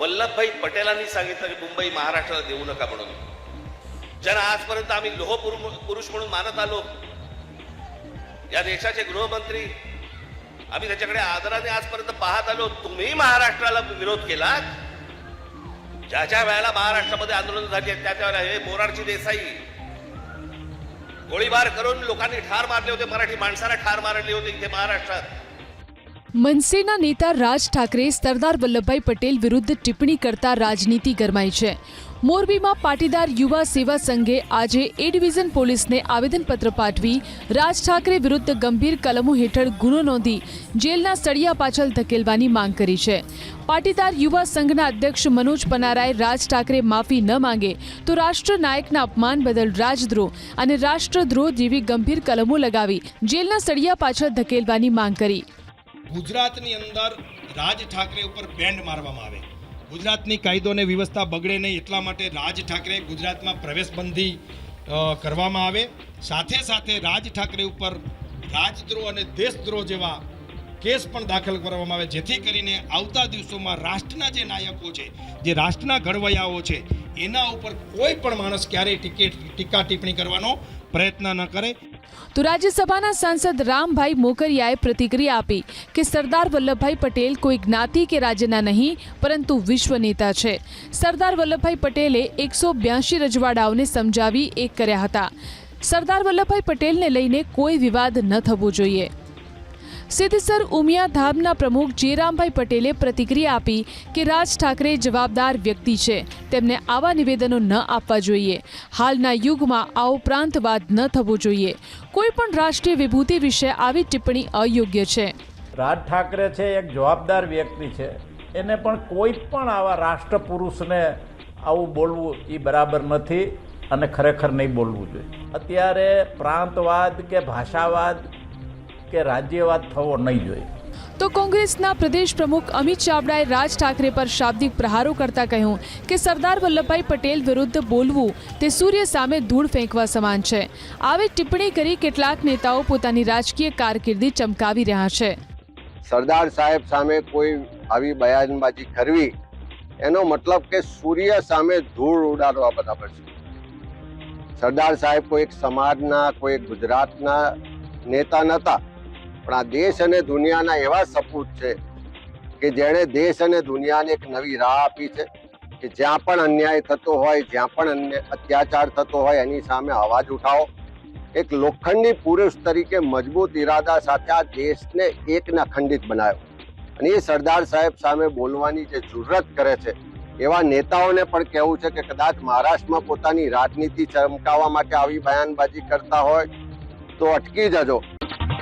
वल्लभभाई पटेलांनी सांगितलं की मुंबई महाराष्ट्राला देऊ नका म्हणून. ज्यांना आजपर्यंत आम्ही लोह पुरुष म्हणून मानत आलो या देशाचे गृहमंत्री आम्ही त्याच्याकडे आदराने आजपर्यंत पाहत आलो तुम्ही महाराष्ट्राला विरोध केलात? ज्या ज्या वेळेला महाराष्ट्रामध्ये आंदोलन झाली आहेत त्या त्या वेळेला हे मोरारजी देसाई गोळीबार करून लोकांनी ठार मारले होते मराठी माणसाला ठार मारले होते इथे महाराष्ट्रात. મનસેના નેતા રાજ ઠાકરે સરદાર વલ્લભભાઈ પટેલ વિરુદ્ધ ટિપ્પણી કરતા રાજનીતિ ગરમાઈ છે. મોરબીમાં પાટીદાર યુવા સેવા સંઘે આજે એ ડિવિઝન પોલીસને આવેદનપત્ર પાઠવી રાજ ઠાકરે વિરુદ્ધ ગંભીર કલમો હેઠળ ગુનો નોંધી જેલના સળિયા પાછળ ધકેલવાની માંગ કરી છે. પાટીદાર યુવા સંઘના અધ્યક્ષ મનોજ પનારાએ રાજ ઠાકરે માફી ન માંગે તો રાષ્ટ્ર નાયકના અપમાન બદલ રાજદ્રોહ અને રાષ્ટ્રદ્રોહ જેવી ગંભીર કલમો લગાવી જેલના સળિયા પાછળ ધકેલવાની માંગ કરી. ગુજરાતની અંદર રાજ ઠાકરે ઉપર બેન્ડ મારવામાં આવે. ગુજરાતની કાયદો અને વ્યવસ્થા બગડે નહીં એટલા માટે રાજ ઠાકરે ગુજરાતમાં પ્રવેશબંધી કરવામાં આવે. સાથે સાથે રાજ ઠાકરે ઉપર રાજદ્રોહ અને દેશદ્રોહ જેવા કેસ પણ દાખલ કરવામાં આવે, જેથી કરીને આવતા દિવસોમાં રાષ્ટ્રના જે નાયકો છે, જે રાષ્ટ્રના ઘડવૈયાઓ છે, એના ઉપર કોઈ પણ માણસ ક્યારેય ટીકે, ટીકા ટિપ્પણી કરવાનો પ્રયત્ન ન કરે. તો રાજ્યસભાના સાંસદ રામભાઈ મોકરિયાએ પ્રતિક્રિયા આપી કે સરદાર વલ્લભભાઈ પટેલ કોઈ જ્ઞાતિ કે રાજ્યના નહીં, પરંતુ વિશ્વ નેતા છે. સરદાર વલ્લભભાઈ પટેલે એકસો બ્યાસી રજવાડાઓને સમજાવી એક કર્યા હતા. સરદાર વલ્લભભાઈ પટેલને લઈને કોઈ વિવાદ ન થવો જોઈએ. સિદ્ધસર ઉમિયા ધામના પ્રમુખ જેરામભાઈ પટેલે પ્રતિક્રિયા આપી કે રાજ ઠાકરે જવાબદાર વ્યક્તિ છે. તેમને આવા નિવેદનો ન આપવા જોઈએ. હાલના યુગમાં આવો પ્રાંતવાદ ન થવો જોઈએ. કોઈ પણ રાષ્ટ્રીય વિભૂતિ વિશે આવી ટિપ્પણી અયોગ્ય છે. રાજ ઠાકરે છે, એક જવાબદાર વ્યક્તિ છે. એને પણ કોઈ પણ આવા રાષ્ટ્ર પુરુષને આવું બોલવું એ બરાબર નથી અને ખરેખર નહીં બોલવું જોઈએ. અત્યારે પ્રાંતવાદ કે ભાષાવાદ કે રાજ્યવાદ થવો નહીં જોઈએ. તો કોંગ્રેસના પ્રદેશ પ્રમુખ અમિત ચાવડાએ રાજ ઠાકરે પર શાબ્દિક પ્રહારો કરતા કહ્યું કે સરદાર વલ્લભભાઈ પટેલ વિરુદ્ધ બોલવું તે સૂર્ય સામે ધૂળ ફેંકવા સમાન છે. આવી ટિપ્પણી કરી કેટલાક નેતાઓ પોતાની રાજકીય કારકિર્દી ચમકાવી રહ્યા છે. સરદાર સાહેબ સામે કોઈ આવી બયાનબાજી કરવી એનો મતલબ કે સૂર્ય સામે ધૂળ ઉડાડવા બરાબર છે. સરદાર સાહેબ કોઈ એક સમાજના કોઈ એક ગુજરાતના નેતા નહોતા. પણ આ દેશ અને દુનિયાના એવા સપૂત છે કે જેણે દેશ અને દુનિયાને એક નવી રાહ આપી છે કે જ્યાં પણ અન્યાય થતો હોય, જ્યાં પણ અત્યાચાર થતો હોય, એની સામે અવાજ ઉઠાવો. એક લોખંડી પુરુષ તરીકે મજબૂત ઈરાદા સાથે આ દેશને એકના ખંડિત બનાવ્યો. અને એ સરદાર સાહેબ સામે બોલવાની જે જુરત કરે છે, એવા નેતાઓને પણ કહેવું છે કે કદાચ મહારાષ્ટ્રમાં પોતાની રાજનીતિ ચમકાવવા માટે આવી બયાનબાજી કરતા હોય, તો અટકી જજો.